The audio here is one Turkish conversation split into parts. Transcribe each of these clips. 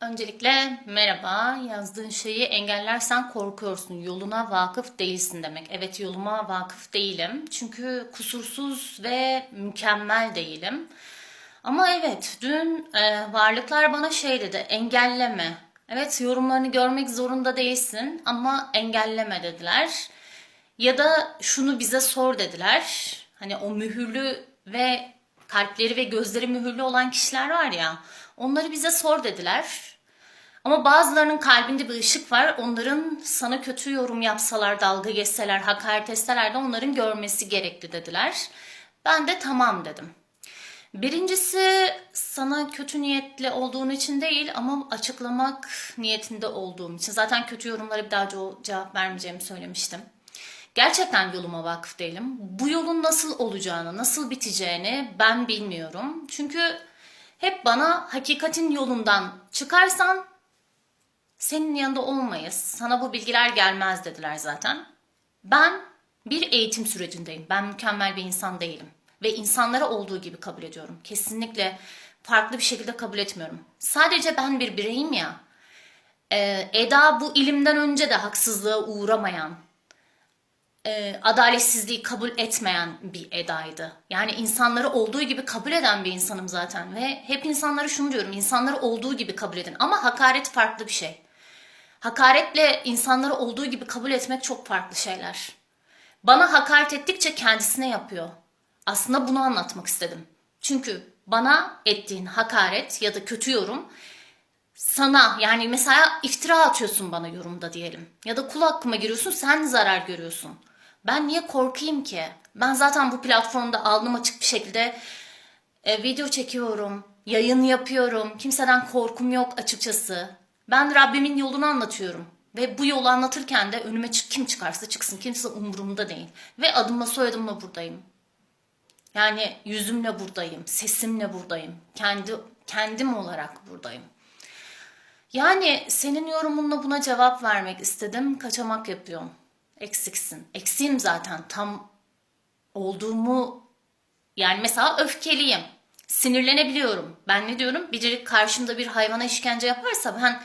Öncelikle merhaba. Yazdığın şeyi engellersen korkuyorsun. Yoluna vakıf değilsin demek. Evet yoluma vakıf değilim. Çünkü kusursuz ve mükemmel değilim. Ama evet dün e, varlıklar bana şey dedi. Engelleme. Evet yorumlarını görmek zorunda değilsin ama engelleme dediler. Ya da şunu bize sor dediler. Hani o mühürlü ve kalpleri ve gözleri mühürlü olan kişiler var ya. Onları bize sor dediler. Ama bazılarının kalbinde bir ışık var. Onların sana kötü yorum yapsalar, dalga geçseler, hakaret etseler de onların görmesi gerekli dediler. Ben de tamam dedim. Birincisi sana kötü niyetli olduğun için değil ama açıklamak niyetinde olduğum için. Zaten kötü yorumlara bir daha ce- cevap vermeyeceğimi söylemiştim. Gerçekten yoluma vakıf değilim. Bu yolun nasıl olacağını, nasıl biteceğini ben bilmiyorum. Çünkü hep bana hakikatin yolundan çıkarsan senin yanında olmayız. Sana bu bilgiler gelmez dediler zaten. Ben bir eğitim sürecindeyim. Ben mükemmel bir insan değilim. Ve insanlara olduğu gibi kabul ediyorum. Kesinlikle farklı bir şekilde kabul etmiyorum. Sadece ben bir bireyim ya. Ee, Eda bu ilimden önce de haksızlığa uğramayan, e, adaletsizliği kabul etmeyen bir Eda'ydı. Yani insanları olduğu gibi kabul eden bir insanım zaten. Ve hep insanlara şunu diyorum, insanları olduğu gibi kabul edin. Ama hakaret farklı bir şey. Hakaretle insanları olduğu gibi kabul etmek çok farklı şeyler. Bana hakaret ettikçe kendisine yapıyor. Aslında bunu anlatmak istedim. Çünkü bana ettiğin hakaret ya da kötü yorum sana yani mesela iftira atıyorsun bana yorumda diyelim. Ya da kul hakkıma giriyorsun sen zarar görüyorsun. Ben niye korkayım ki? Ben zaten bu platformda alnım açık bir şekilde e, video çekiyorum, yayın yapıyorum. Kimseden korkum yok açıkçası. Ben Rabbimin yolunu anlatıyorum. Ve bu yolu anlatırken de önüme kim çıkarsa çıksın. Kimse umurumda değil. Ve adımla soyadımla buradayım. Yani yüzümle buradayım, sesimle buradayım. Kendi kendim olarak buradayım. Yani senin yorumunla buna cevap vermek istedim. Kaçamak yapıyorum. Eksiksin. Eksiğim zaten. Tam olduğumu yani mesela öfkeliyim. Sinirlenebiliyorum. Ben ne diyorum? Biri karşımda bir hayvana işkence yaparsa ben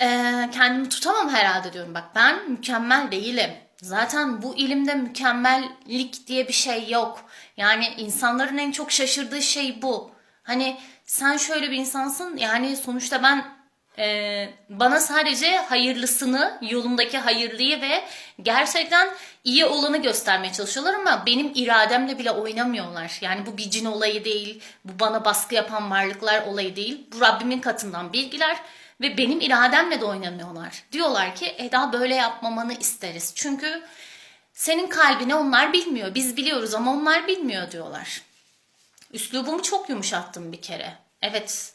eee, kendimi tutamam herhalde diyorum. Bak ben mükemmel değilim. Zaten bu ilimde mükemmellik diye bir şey yok. Yani insanların en çok şaşırdığı şey bu. Hani sen şöyle bir insansın yani sonuçta ben ee, bana sadece hayırlısını, yolumdaki hayırlıyı ve gerçekten iyi olanı göstermeye çalışıyorlar ama benim irademle bile oynamıyorlar. Yani bu bir cin olayı değil, bu bana baskı yapan varlıklar olayı değil. Bu Rabbimin katından bilgiler ve benim irademle de oynamıyorlar. Diyorlar ki Eda böyle yapmamanı isteriz. Çünkü senin kalbini onlar bilmiyor. Biz biliyoruz ama onlar bilmiyor diyorlar. Üslubumu çok yumuşattım bir kere. Evet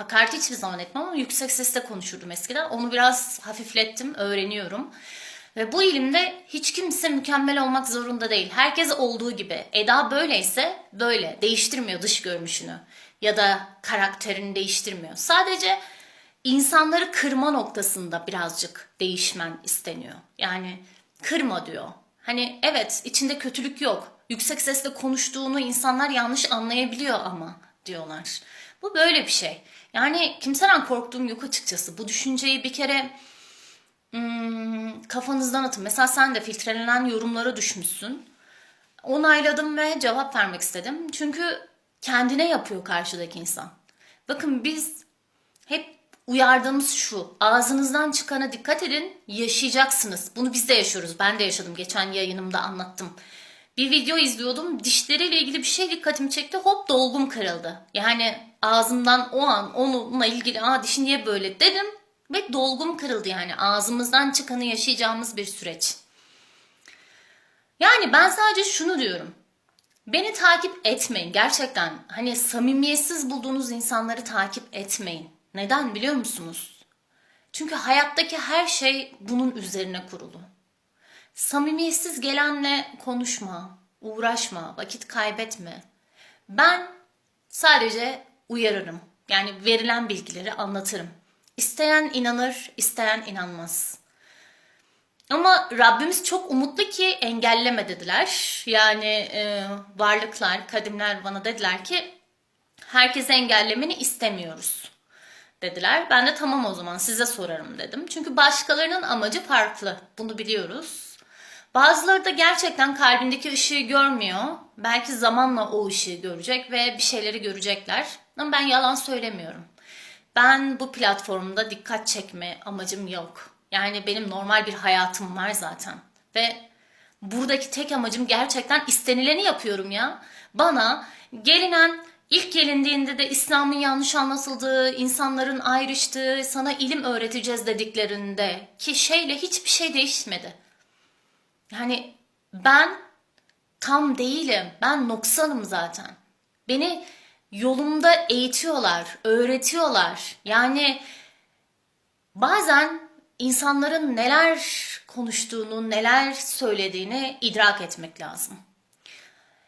hakaret hiçbir zaman etmem ama yüksek sesle konuşurdum eskiden. Onu biraz hafiflettim, öğreniyorum. Ve bu ilimde hiç kimse mükemmel olmak zorunda değil. Herkes olduğu gibi. Eda böyleyse böyle. Değiştirmiyor dış görünüşünü. Ya da karakterini değiştirmiyor. Sadece insanları kırma noktasında birazcık değişmen isteniyor. Yani kırma diyor. Hani evet içinde kötülük yok. Yüksek sesle konuştuğunu insanlar yanlış anlayabiliyor ama diyorlar. Bu böyle bir şey. Yani kimseden korktuğum yok açıkçası. Bu düşünceyi bir kere hmm, kafanızdan atın. Mesela sen de filtrelenen yorumlara düşmüşsün. Onayladım ve cevap vermek istedim. Çünkü kendine yapıyor karşıdaki insan. Bakın biz hep uyardığımız şu. Ağzınızdan çıkana dikkat edin. Yaşayacaksınız. Bunu biz de yaşıyoruz. Ben de yaşadım. Geçen yayınımda anlattım. Bir video izliyordum. Dişleriyle ilgili bir şey dikkatimi çekti. Hop dolgum kırıldı. Yani ağzımdan o an onunla ilgili aa dişin niye böyle dedim. Ve dolgum kırıldı yani. Ağzımızdan çıkanı yaşayacağımız bir süreç. Yani ben sadece şunu diyorum. Beni takip etmeyin. Gerçekten hani samimiyetsiz bulduğunuz insanları takip etmeyin. Neden biliyor musunuz? Çünkü hayattaki her şey bunun üzerine kurulu. Samimiyetsiz gelenle konuşma, uğraşma, vakit kaybetme. Ben sadece uyarırım. Yani verilen bilgileri anlatırım. İsteyen inanır, isteyen inanmaz. Ama Rabbimiz çok umutlu ki engelleme dediler. Yani e, varlıklar, kadimler bana dediler ki herkese engellemeni istemiyoruz. dediler. Ben de tamam o zaman size sorarım dedim. Çünkü başkalarının amacı farklı. Bunu biliyoruz. Bazıları da gerçekten kalbindeki ışığı görmüyor. Belki zamanla o ışığı görecek ve bir şeyleri görecekler. Ama ben yalan söylemiyorum. Ben bu platformda dikkat çekme amacım yok. Yani benim normal bir hayatım var zaten. Ve buradaki tek amacım gerçekten istenileni yapıyorum ya. Bana gelinen ilk gelindiğinde de İslam'ın yanlış anlatıldığı, insanların ayrıştığı, sana ilim öğreteceğiz dediklerinde ki şeyle hiçbir şey değişmedi. Yani ben tam değilim. Ben noksanım zaten. Beni yolumda eğitiyorlar, öğretiyorlar. Yani bazen insanların neler konuştuğunu, neler söylediğini idrak etmek lazım.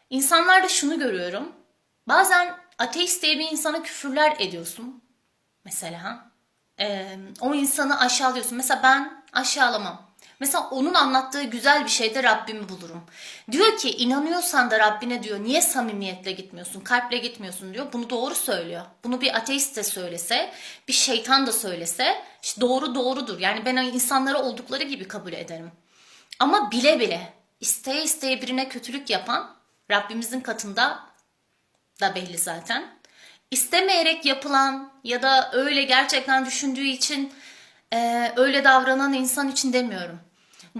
İnsanlarda şunu görüyorum. Bazen ateist diye bir insana küfürler ediyorsun. Mesela Ee, o insanı aşağılıyorsun. Mesela ben aşağılamam. Mesela onun anlattığı güzel bir şeyde Rabbimi bulurum. Diyor ki inanıyorsan da Rabbine diyor niye samimiyetle gitmiyorsun, kalple gitmiyorsun diyor. Bunu doğru söylüyor. Bunu bir ateist de söylese, bir şeytan da söylese işte doğru doğrudur. Yani ben insanları oldukları gibi kabul ederim. Ama bile bile isteye isteye birine kötülük yapan Rabbimizin katında da belli zaten. İstemeyerek yapılan ya da öyle gerçekten düşündüğü için e, öyle davranan insan için demiyorum.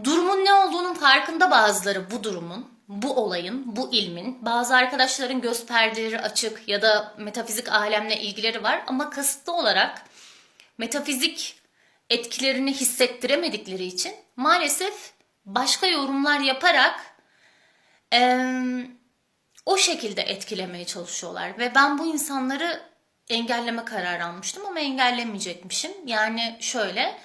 Durumun ne olduğunun farkında bazıları bu durumun, bu olayın, bu ilmin. Bazı arkadaşların göz perdeleri açık ya da metafizik alemle ilgileri var ama kasıtlı olarak metafizik etkilerini hissettiremedikleri için maalesef başka yorumlar yaparak eee o şekilde etkilemeye çalışıyorlar ve ben bu insanları engelleme kararı almıştım ama engellemeyecekmişim. Yani şöyle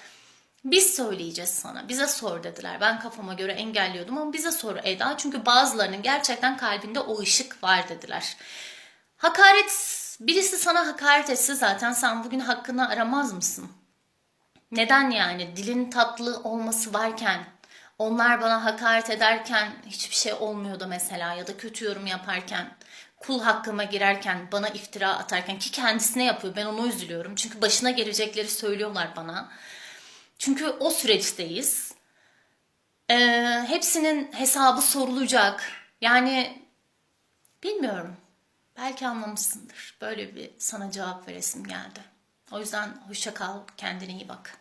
biz söyleyeceğiz sana. Bize sor dediler. Ben kafama göre engelliyordum ama bize sor Eda. Çünkü bazılarının gerçekten kalbinde o ışık var dediler. Hakaret, birisi sana hakaret etse zaten sen bugün hakkını aramaz mısın? Neden yani? Dilin tatlı olması varken onlar bana hakaret ederken hiçbir şey olmuyordu mesela ya da kötü yorum yaparken kul hakkıma girerken bana iftira atarken ki kendisine yapıyor. Ben ona üzülüyorum. Çünkü başına gelecekleri söylüyorlar bana. Çünkü o süreçteyiz. Ee, hepsinin hesabı sorulacak. Yani bilmiyorum. Belki anlamışsındır. Böyle bir sana cevap veresim geldi. O yüzden hoşça kal kendine iyi bak